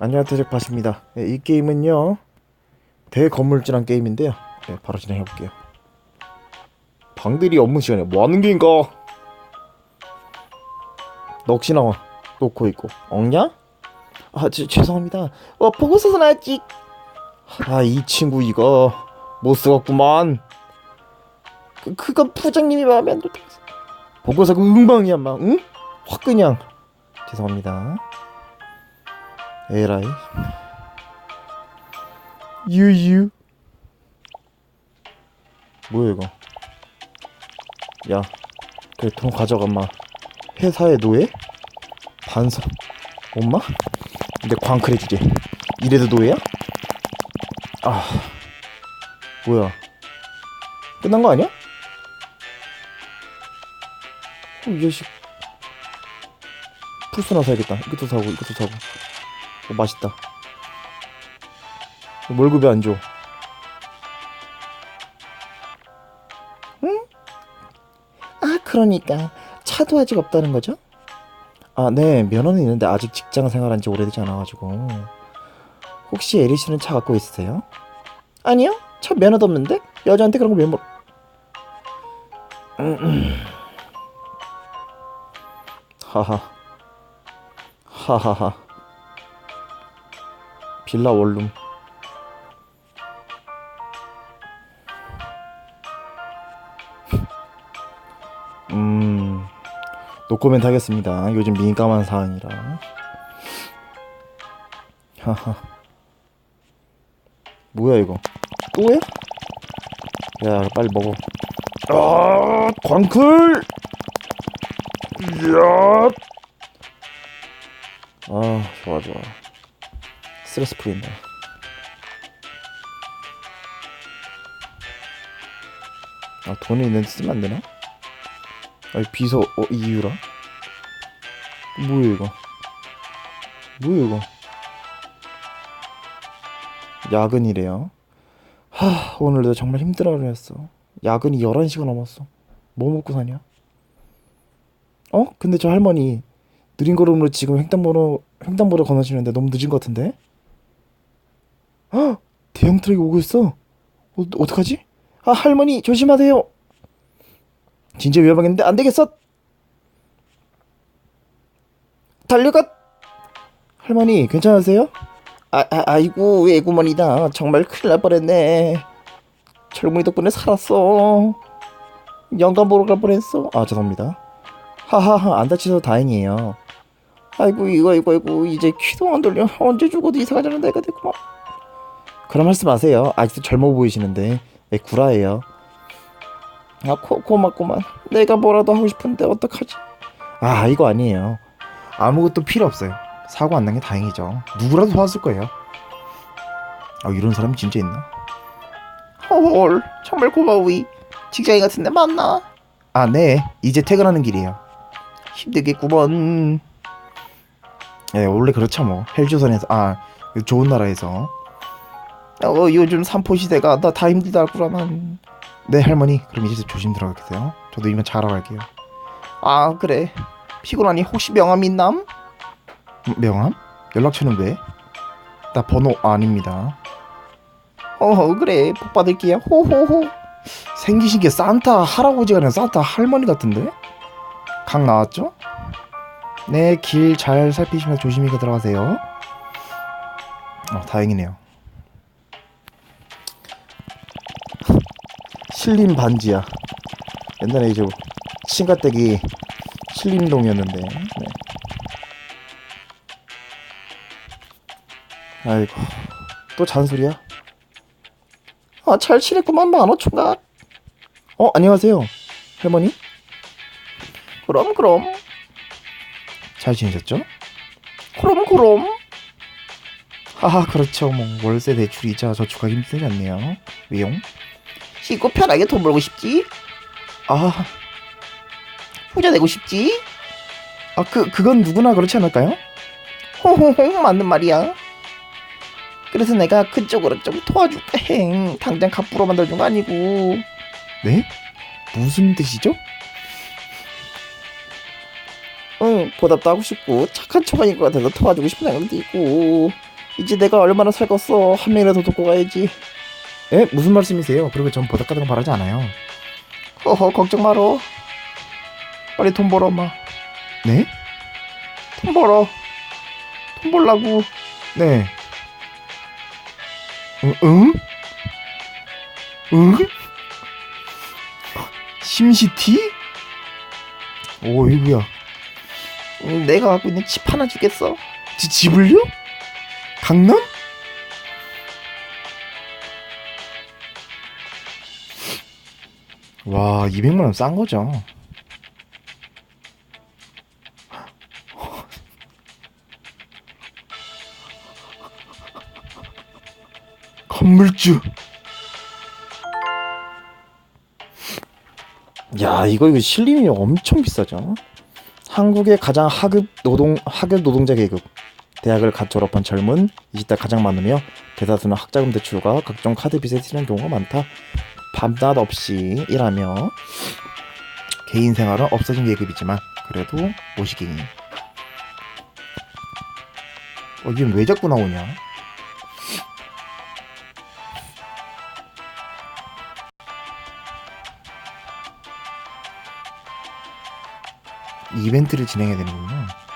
안녕하세요 잭팟입니다. 네, 이 게임은요 대건물질한 게임인데요. 네, 바로 진행해볼게요. 방들이 업무 시간에 뭐하는 게인가? 넋이 나와? 놓고 있고. 억냐? 아 지, 죄송합니다. 어 보고서서 나왔지. 아 이 친구 이거 못 쓰겠구만. 그, 그건 부장님이 마음에 안 들어. 보고서 그 응방이야 막. 응? 확 그냥. 죄송합니다 에라이? 유유? 뭐야 이거? 야 그래 돈 가져가 마. 회사의 노예? 반성 엄마? 근데 광클 해주지 이래도 노예야? 아 뭐야? 끝난 거 아니야? 어, 이 자식. 풀스나 사야겠다. 이것도 사고 이것도 사고 어, 맛있다. 월급이 안 줘. 응? 아, 그러니까 차도 아직 없다는 거죠? 아, 네, 면허는 있는데 아직 직장 생활한 지 오래되지 않아가지고. 혹시 에리 씨는 차 갖고 있으세요? 아니요, 차 면허도 없는데 여자한테 그런 거 왜 물? 하하. 하하하. 빌라 원룸. 음 노코멘트 하겠습니다. 요즘 민감한 사안이라. 하하. 뭐야 이거? 또야? 야 빨리 먹어. 아 광클! 이야! 아 좋아 좋아 스트레스 풀린다. 아 돈이 있는데 쓰면 안 되나? 아니 비서 어 이유라? 뭐야 이거? 뭐야 이거? 야근이래요. 하 오늘도 정말 힘들어 하루였어. 야근이 11시가 넘었어. 뭐 먹고 사냐? 어? 근데 저 할머니 느린 걸음으로 지금 횡단보도 횡단보도 건너시는데 너무 늦은 것 같은데? 헉! 대형 트럭이 오고 있어. 어, 어떡하지? 아, 할머니, 조심하세요. 진짜 위험하겠는데, 안 되겠어. 달려가! 할머니, 괜찮으세요? 아, 아, 아이고, 애구머니다. 정말 큰일 날 뻔했네. 젊은이 덕분에 살았어. 영감 보러 갈 뻔했어. 아, 죄송합니다. 하하하, 안 다치셔서 다행이에요. 아이고, 이거, 이거, 이거, 이제 귀도 안 돌려. 언제 죽어도 이사 가자는 데가 됐구만. 그런 말씀 마세요. 아직도 젊어 보이시는데 네, 구라예요. 아 고, 고맙구만. 내가 뭐라도 하고 싶은데 어떡하지? 아 이거 아니에요. 아무것도 필요 없어요. 사고 안 난 게 다행이죠. 누구라도 도왔을 거예요. 아 이런 사람이 진짜 있나? 헐 정말 고마우이. 직장인 같은데 맞나? 아 네. 이제 퇴근하는 길이에요. 힘들겠구먼. 예 원래 그렇죠 뭐. 헬조선에서 아 좋은 나라에서 어, 요즘 삼포 시대가 나 다 힘들다구라만. 네 할머니 그럼 이제 조심 들어가겠어요. 저도 이만 자러 갈게요. 아 그래 피곤하니 혹시 명함 있남? 음, 명함? 연락처는 왜? 나 번호 아닙니다. 어 그래 복 받을게요. 호호호. 생기신 게 산타 할아버지가 아니라 산타 할머니 같은데? 강 나왔죠? 네 길 잘 살피시면서 조심히 들어가세요. 어 다행이네요. 신림 반지야. 옛날에 이제 친가댁이 신림동이었는데. 네. 아이고 또 잔소리야? 아잘 지냈구만 총각. 어 안녕하세요 할머니. 그럼 그럼. 잘 지내셨죠? 그럼 그럼. 하하 그렇죠 뭐 월세 대출 이자 저축하기 힘들지 않네요. 위용. 쉬고 편하게 돈 벌고 싶지? 아, 후자 내고 싶지? 아, 그, 그건 누구나 그렇지 않을까요? 호호호, 맞는 말이야. 그래서 내가 그쪽으로 좀 도와줄까 행. 당장 갑부로 만들어준 거 아니고. 네? 무슨 뜻이죠? 응 보답도 하고 싶고 착한 초반인 것 같아서 도와주고 싶은 생각도 있고 이제 내가 얼마나 살겠어 한 명이라도 돕고 가야지 에? 무슨 말씀이세요? 그리고 전거 바라지 않아요. 허허 걱정 마라 빨리 돈 벌어 엄마 네? 돈 벌어 돈 벌라고 네. 응? 응? 응? 심시티? 오이구야. 응, 내가 갖고 있는 집 하나 주겠어 지, 집을요? 강남? 와, 200만 원 싼 거죠. 건물주. 야 이거 이거 실림이 엄청 비싸죠 한국의 가장 하급 노동 하급 노동자 계급 대학을 갓 졸업한 젊은 20대 가장 많으며 대다수는 학자금 대출과 각종 카드 빚에 쓰는 경우가 많다 밤낮 없이 일하며 개인 생활은 없어진 계급이지만 그래도 모시갱이 어 이게 왜 자꾸 나오냐 이벤트를 진행해야 되는군요.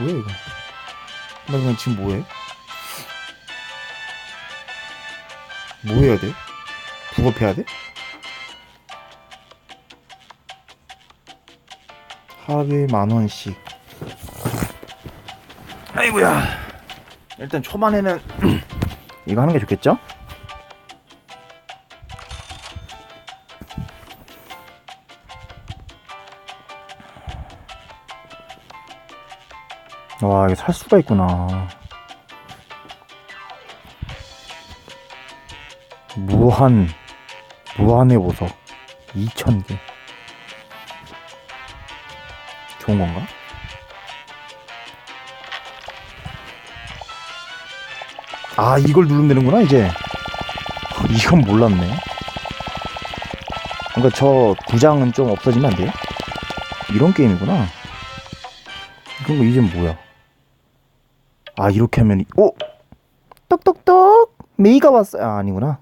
뭐야 이거? 나 그냥 지금 뭐해? 뭐 해야 돼? 부업해야 돼? 하루에 만 원씩. 아이고야 일단 초반에는 이거 하는 게 좋겠죠? 이게 살 수가 있구나. 무한 무한의 보석 2,000개. 좋은 건가? 아 이걸 누르면 되는구나 이제. 이건 몰랐네. 그러니까 저 부장은 좀 없어지면 안 돼요? 이런 게임이구나. 그럼 뭐 이제 뭐야? 아 이렇게 하면 오 똑똑똑 메이가 왔어요. 아, 아니구나.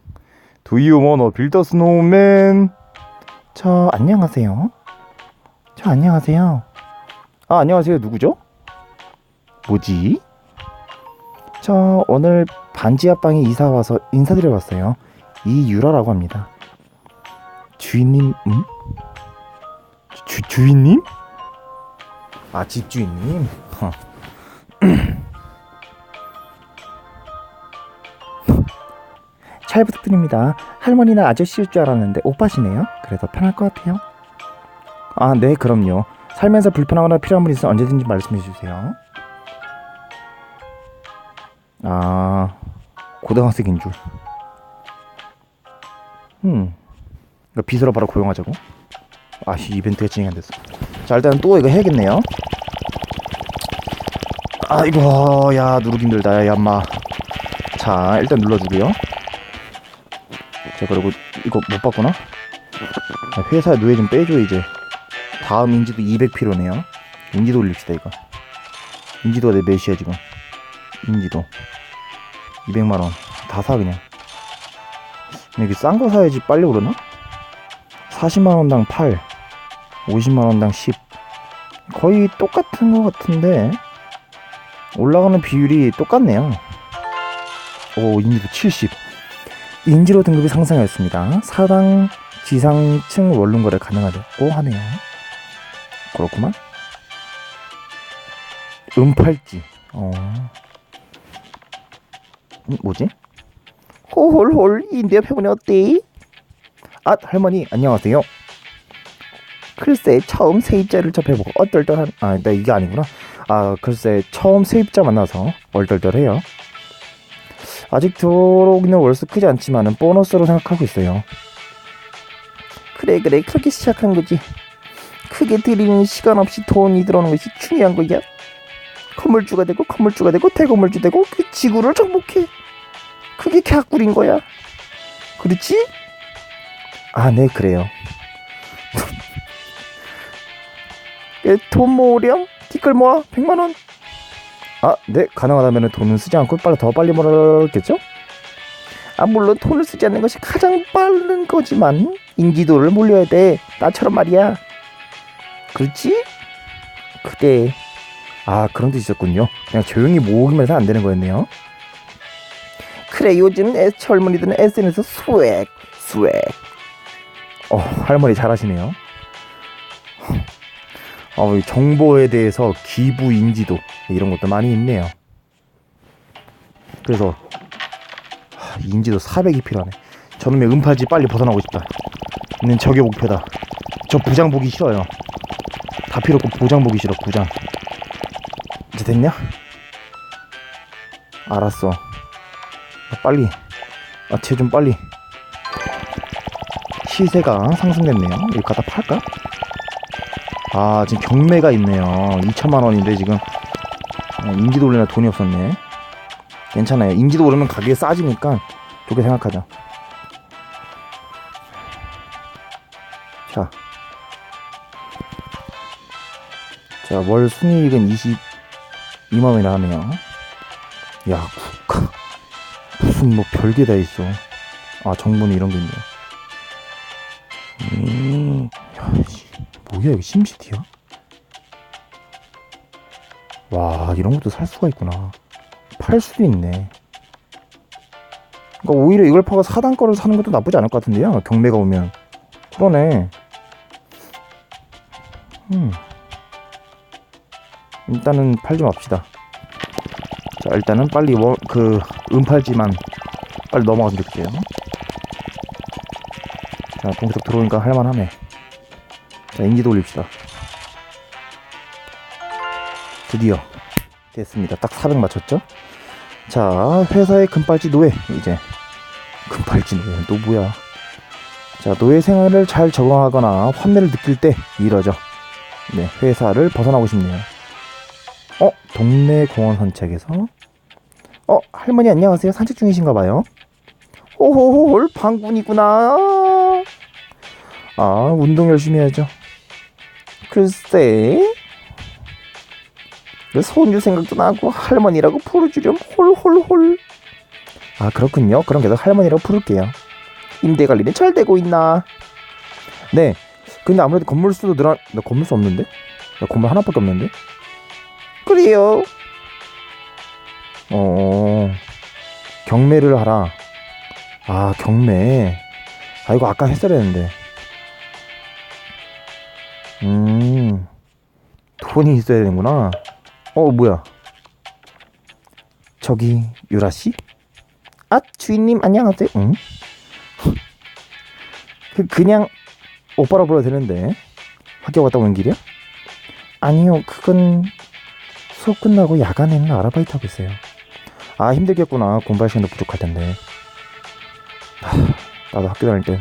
Do you wanna build a snowman? 저 안녕하세요. 저 안녕하세요. 아 안녕하세요. 누구죠? 뭐지? 저 오늘 반지 앞방에 이사 와서 인사드려 봤어요. 이유라라고 합니다. 주인님, 음? 주 주인님? 아 집주인님. 잘 부탁드립니다. 할머니나 아저씨일 줄 알았는데 오빠시네요. 그래서 편할 것 같아요. 아, 네, 그럼요. 살면서 불편하거나 필요한 분 있으면 언제든지 말씀해 주세요. 아, 고등학생인 줄. 음, 비서로 바로 고용하자고? 아, 씨, 이벤트가 진행 안 됐어. 자, 일단 또 이거 해야겠네요. 아이고, 야, 누르기 힘들다, 야, 엄마. 자, 일단 눌러주고요. 자, 그리고 이거 못 봤구나? 아, 회사 노예 좀 빼줘, 이제. 다음 인지도 200 필요네요. 인지도 올립시다, 이거. 인지도가 내 몇이야, 지금? 인지도. 200만원. 다 사, 그냥. 근데 이게 싼거 사야지 빨리 오르나? 40만원당 8. 50만원당 10. 거의 똑같은 것 같은데. 올라가는 비율이 똑같네요. 오, 인지도 70. 인지로 등급이 상승하였습니다. 사당 지상층 원룸 거래 가능하다고 하네요. 그렇구만. 은팔찌. 어. 음, 뭐지? 호홀홀 인디어 표본이 어때? 아 할머니 안녕하세요. 글쎄 처음 세입자를 접해보고 얼떨떨한 아나 이게 아니구나. 아 글쎄 처음 세입자 만나서 얼떨떨해요. 아직 들어오기는 월수 크지 않지만은 보너스로 생각하고 있어요. 그래 그래 그렇게 시작한 거지. 크게 들이는 시간 없이 돈이 들어오는 것이 중요한 거야. 건물주가 되고 건물주가 되고 대건물주 되고 그 지구를 정복해. 그게 개꿀인 거야. 그렇지? 아, 네, 그래요. 예, 돈 모으렴? 티끌 모아 100만 원. 아, 네, 가능하다면 돈은 쓰지 않고 빨리 더 빨리 몰아겠죠? 아, 물론 돈을 쓰지 않는 것이 가장 빠른 거지만 인지도를 몰려야 돼. 나처럼 말이야. 그렇지? 그래. 아, 그런 뜻 있었군요. 그냥 조용히 모으기만 해서 안 되는 거였네요. 그래, 요즘 애- 젊은이들은 SNS 스웩, 스웩. 어, 할머니 잘하시네요. 어, 이 정보에 대해서 기부 인지도 이런 것도 많이 있네요. 그래서 하, 인지도 400이 필요하네. 저놈의 음파지 빨리 벗어나고 싶다. 있는 저게 목표다. 저 부장 보기 싫어요. 다 필요 없고 부장 보기 싫어. 부장. 이제 됐냐? 알았어. 아, 빨리. 아, 쟤좀 빨리. 시세가 상승됐네요. 이거 갖다 팔까? 아, 지금 경매가 있네요. 2천만 원인데 지금 어, 인지도 오르나 돈이 없었네. 괜찮아요. 인지도 오르면 가격이 싸지니까 좋게 생각하자. 자. 자, 월 순이익은 22만 원이라 하네요. 야, 국가. 무슨 뭐 별게 다 있어. 아, 정부는 이런 게 있네. 음, 뭐야, 이거 심시티야? 와, 이런 것도 살 수가 있구나. 팔 수도 있네. 그러니까 오히려 이걸 파고 사단 거를 사는 것도 나쁘지 않을 것 같은데요. 경매가 오면. 그러네. 음. 일단은 팔지 맙시다. 자, 일단은 빨리 워, 그 은팔지만 빨리 넘어갔으면 좋겠어요. 자, 동석 들어오니까 할만하네. 자, 인지도 올립시다. 드디어 됐습니다. 딱 400 맞췄죠? 자, 회사의 금발지 노예 이제 금발지 노예는 또 뭐야? 자, 노예 생활을 잘 적응하거나 환멸을 느낄 때 이러죠. 네, 회사를 벗어나고 싶네요. 어, 동네 공원 산책에서 어, 할머니 안녕하세요. 산책 중이신가 봐요. 오호홀 방군이구나. 아, 운동 열심히 해야죠. 글쎄. 그 손주 생각도 나고 할머니라고 부르주렴 홀홀홀. 아 그렇군요. 그럼 계속 할머니라고 부를게요. 임대 관리는 잘 되고 있나? 네. 근데 아무래도 건물 수도 늘어. 나 건물 수 없는데? 나 건물 하나밖에 없는데? 그래요. 어. 경매를 하라. 아 경매. 아 이거 아까 했어야 했는데. 음. 돈이 있어야 되는구나. 어 뭐야? 저기 유라 씨? 아 주인님 안녕하세요. 응? 그 그냥 오빠라 불러도 되는데 학교 갔다 오는 길이야? 아니요 그건 수업 끝나고 야간에는 아르바이트 하고 있어요. 아 힘들겠구나 공부할 시간도 부족할 텐데. 하, 나도 학교 다닐 때.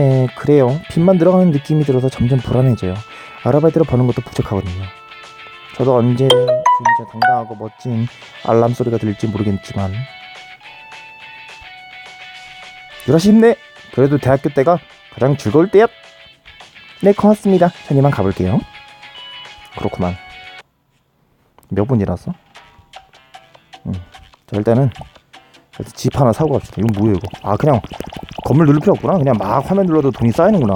네 그래요 빚만 들어가는 느낌이 들어서 점점 불안해져요. 아르바이트로 버는 것도 부족하거든요. 저도 언제 진짜 당당하고 멋진 알람 소리가 들릴지 모르겠지만 유라씨 힘내! 그래도 대학교 때가 가장 즐거울 때야! 네 고맙습니다. 전 이만 가볼게요. 그렇구만. 몇 분이라서? 응. 자 일단은 일단 집 하나 사고 갑시다. 이건 뭐예요 이거? 아 그냥 건물 누를 필요 없구나. 그냥 막 화면 눌러도 돈이 쌓이는구나.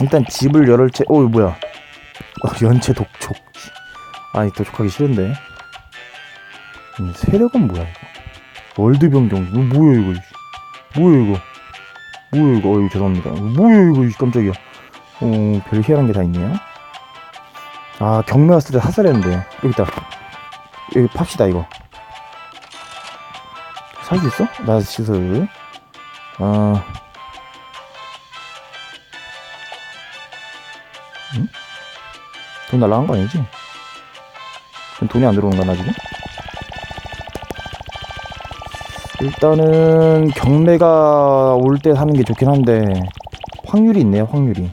일단 집을 열을 채. 어, 이거 뭐야? 어, 연체 독촉. 아니 독촉하기 싫은데. 음, 세력은 뭐야 이거? 월드 변경. 이거 뭐야 이거? 뭐야 이거? 뭐야 이거? 어이 죄송합니다. 뭐야 이거? 이 깜짝이야. 어, 별 희한한 게 다 있네요. 아 경매 왔을 때 사서야 했는데 여기 있다. 여기 팝시다 이거. 있어? 나 시설. 아. 돈 날라간 거 아니지? 그럼 돈이 안 들어오는 거나 지금? 일단은 경매가 올 때 사는 게 좋긴 한데 확률이 있네요 확률이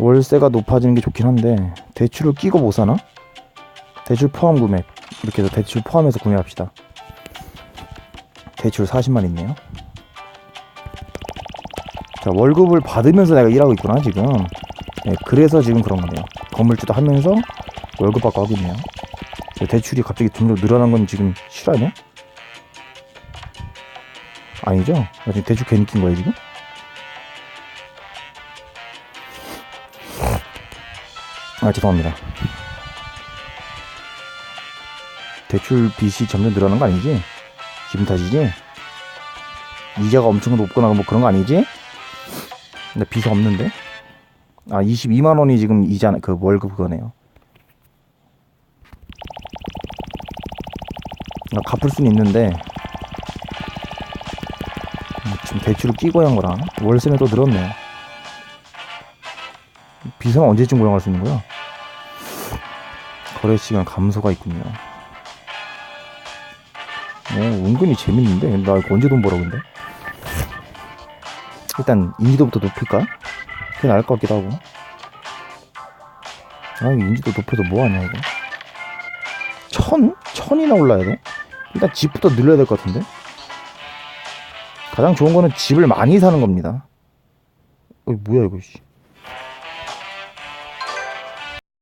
월세가 높아지는 게 좋긴 한데 대출을 끼고 못 사나? 대출 포함 구매 이렇게 해서 대출 포함해서 구매합시다. 대출 40만 있네요. 자 월급을 받으면서 내가 일하고 있구나 지금. 네, 그래서 지금 그런 거네요. 건물주도 하면서 월급 받고 하고 있네요. 저 대출이 갑자기 점점 늘어난 건 지금 실화냐? 아니죠? 나 지금 대출 괜히 낀 거야 지금? 아 죄송합니다. 대출 빚이 점점 늘어나는 거 아니지? 기분 탓이지? 이자가 엄청 높거나 뭐 그런 거 아니지? 근데 빚이 없는데? 아 22만 원이 지금 이자 그 월급 그거네요. 아, 갚을 수는 있는데 음, 지금 대출을 끼고 한 거랑 월세는 또 늘었네요. 빚은 언제쯤 고용할 수 있는 거야? 거래 시간 감소가 있군요. 어, 은근히 재밌는데? 나 이거 언제 돈 벌어, 근데? 일단, 인지도부터 높일까? 그게 나을 것 같기도 하고. 아, 인지도 높여서 뭐하냐, 이거. 천? 천이나 올라야 돼? 일단 집부터 늘려야 될 것 같은데? 가장 좋은 거는 집을 많이 사는 겁니다. 어, 뭐야, 이거, 씨.